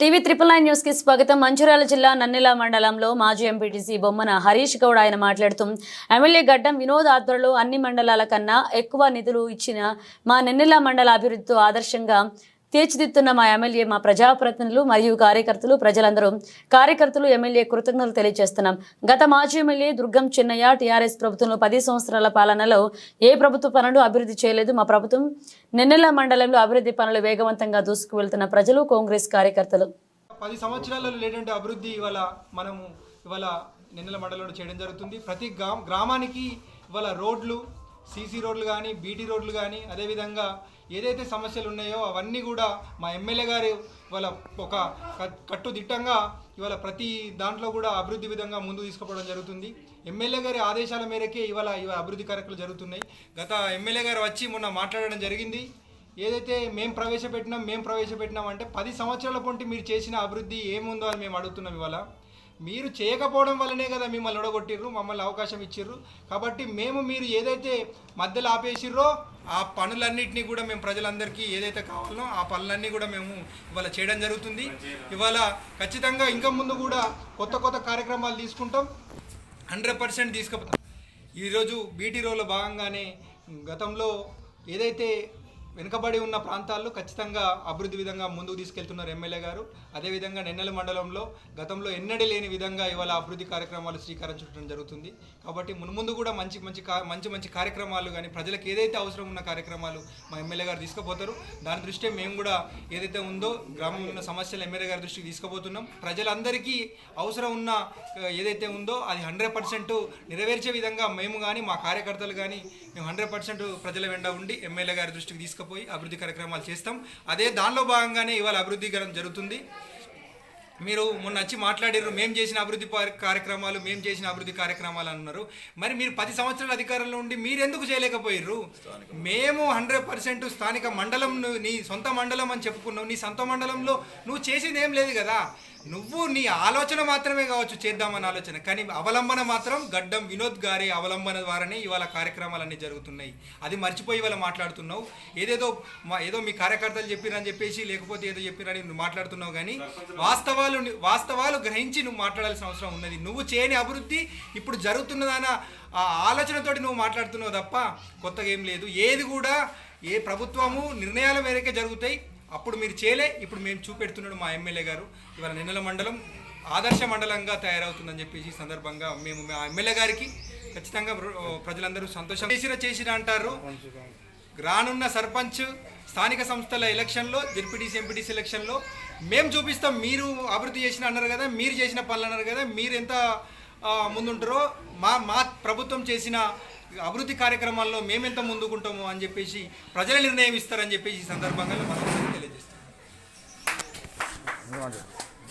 TV triple nine న్యూస్కి స్వాగతం. మంచిర్యాల జిల్లా నన్నెల మండలంలో మాజీ ఎంపీటీసీ బొమ్మన హరీష్ గౌడ్ ఆయన మాట్లాడుతూ ఎమ్మెల్యే గడ్డం వినోద్ ఆధ్వర్యంలో అన్ని మండలాల కన్నా ఎక్కువ నిధులు ఇచ్చిన మా నెన్నెల మండల అభివృద్ధితో ఆదర్శంగా తీర్చిదిద్దుతున్న మా ఎమ్మెల్యే మా ప్రజాప్రతినిధులు మరియు కార్యకర్తలు ప్రజలందరూ కార్యకర్తలు ఎమ్మెల్యే కృతజ్ఞతలు తెలియజేస్తున్నాం. గత మాజీ ఎమ్మెల్యే దుర్గం చిన్నయ్య టీఆర్ఎస్ ప్రభుత్వంలో పది సంవత్సరాల పాలనలో ఏ ప్రభుత్వ పనులు అభివృద్ధి చేయలేదు. మా ప్రభుత్వం నిన్నెల మండలంలో అభివృద్ధి పనులు వేగవంతంగా దూసుకు వెళ్తున్న ప్రజలు కాంగ్రెస్ కార్యకర్తలు. పది సంవత్సరాలలో లేనటువంటి అభివృద్ధి ఇవాళ మనము ఇవాళ నిన్నెల మండలంలో చేయడం జరుగుతుంది. ప్రతి గ్రామానికి ఇవాళ రోడ్లు సీసీ రోడ్లు కానీ బీటీ రోడ్లు కానీ అదేవిధంగా ఏదైతే సమస్యలు ఉన్నాయో అవన్నీ కూడా మా ఎమ్మెల్యే గారు ఇవాళ ఒక కట్టుదిట్టంగా ఇవాళ ప్రతి దాంట్లో కూడా అభివృద్ధి విధంగా ముందు తీసుకుపోవడం జరుగుతుంది. ఎమ్మెల్యే గారి ఆదేశాల మేరకే ఇవాళ ఇవాళ అభివృద్ధి కార్యక్రమాలు జరుగుతున్నాయి. గత ఎమ్మెల్యే గారు వచ్చి మొన్న మాట్లాడడం జరిగింది. ఏదైతే మేము ప్రవేశపెట్టినాం మేము ప్రవేశపెట్టినాం అంటే పది సంవత్సరాల పొంటి మీరు చేసిన అభివృద్ధి ఏముందో అని మేము అడుగుతున్నాం ఇవాళ. మీరు చేయకపోవడం వల్లనే కదా మిమ్మల్ని ఒడగొట్టిర్రు మమ్మల్ని అవకాశం ఇచ్చిర్రు. కాబట్టి మేము మీరు ఏదైతే మధ్యలో ఆపేసిర్రో ఆ పనులన్నింటినీ కూడా మేము ప్రజలందరికీ ఏదైతే కావాలనో ఆ పనులన్నీ కూడా మేము ఇవాళ చేయడం జరుగుతుంది. ఇవాళ ఖచ్చితంగా ఇంకా ముందు కూడా కొత్త కొత్త కార్యక్రమాలు తీసుకుంటాం. హండ్రెడ్ పర్సెంట్ తీసుకుపోతాం. ఈరోజు బీటీ రోలో భాగంగానే గతంలో ఏదైతే వెనుకబడి ఉన్న ప్రాంతాల్లో ఖచ్చితంగా అభివృద్ధి విధంగా ముందుకు తీసుకెళ్తున్నారు ఎమ్మెల్యే గారు. అదేవిధంగా నెన్నెల మండలంలో గతంలో ఎన్నడీ లేని విధంగా ఇవాళ అభివృద్ధి కార్యక్రమాలు శ్రీకారం చుట్టడం జరుగుతుంది. కాబట్టి మున్ముందు కూడా మంచి మంచి కా- మంచి మంచి కార్యక్రమాలు కానీ ప్రజలకు ఏదైతే అవసరం ఉన్న కార్యక్రమాలు మా ఎమ్మెల్యే గారు తీసుకుపోతారు. దాని దృష్ట్యా మేము కూడా ఏదైతే ఉందో గ్రామంలో ఉన్న సమస్యలు ఎమ్మెల్యే గారి దృష్టికి తీసుకుపోతున్నాం. ప్రజలందరికీ అవసరం ఉన్న ఏదైతే ఉందో అది హండ్రెడ్ పర్సెంట్ నెరవేర్చే విధంగా మేము కానీ మా కార్యకర్తలు కానీ మేము హండ్రెడ్ పర్సెంట్ ప్రజల వెంట ఉండి ఎమ్మెల్యే గారి దృష్టికి తీసుకుపోయి అభివృద్ధి కార్యక్రమాలు చేస్తాం. అదే దానిలో భాగంగానే ఇవాళ అభివృద్ధి కరం జరుగుతుంది. మీరు మొన్న వచ్చి మాట్లాడారు మేము చేసిన అభివృద్ధి కార్యక్రమాలు మేము చేసిన అభివృద్ధి కార్యక్రమాలు అన్నారు. మరి మీరు పది సంవత్సరాల అధికారంలో ఉండి మీరు ఎందుకు చేయలేకపోయారు మేము హండ్రెడ్ పర్సెంట్ స్థానిక మండలం నీ సొంత మండలం అని చెప్పుకున్నావు నీ సొంత మండలంలో నువ్వు చేసింది ఏం లేదు కదా. నువ్వు నీ ఆలోచన మాత్రమే కావచ్చు చేద్దామన్న ఆలోచన కానీ అవలంబన మాత్రం గడ్డం వినోద్ గారి అవలంబన ద్వారానే ఇవాళ కార్యక్రమాలన్నీ జరుగుతున్నాయి. అది మర్చిపోయి ఇవాళ మాట్లాడుతున్నావు. ఏదేదో మా ఏదో మీ కార్యకర్తలు చెప్పిరని చెప్పేసి లేకపోతే ఏదో చెప్పిరని నువ్వు మాట్లాడుతున్నావు కానీ వాస్తవాలు వాస్తవాలు గ్రహించి నువ్వు మాట్లాడాల్సిన అవసరం ఉన్నది. నువ్వు చేయని అభివృద్ధి ఇప్పుడు జరుగుతున్నదన్న ఆ ఆలోచనతోటి నువ్వు మాట్లాడుతున్నావు తప్ప కొత్తగా ఏం లేదు. ఏది కూడా ఏ ప్రభుత్వము నిర్ణయాల మేరకే జరుగుతాయి. అప్పుడు మీరు చేయలే ఇప్పుడు మేము చూపెడుతున్నాడు మా ఎమ్మెల్యే గారు. ఇవాళ నిన్నెల మండలం ఆదర్శ మండలంగా తయారవుతుందని చెప్పేసి సందర్భంగా మేము మా ఎమ్మెల్యే గారికి ఖచ్చితంగా ప్రజలందరూ సంతోషం చేసిన చేసిన అంటారు. రానున్న సర్పంచ్ స్థానిక సంస్థల ఎలక్షన్లో జెడ్పీటీసీ ఎంపీటీసీ ఎలక్షన్లో మేము చూపిస్తాం మీరు అభివృద్ధి చేసిన అన్నారు కదా మీరు చేసిన పనులు అన్నారు కదా మీరు ఎంత ముందుంటారో మా మా ప్రభుత్వం చేసిన అభివృద్ధి కార్యక్రమాల్లో మేమెంత ముందుకుంటాము అని చెప్పేసి ప్రజల నిర్ణయం ఇస్తారని చెప్పేసి ఈ సందర్భంగా మనం 네, 들어가자.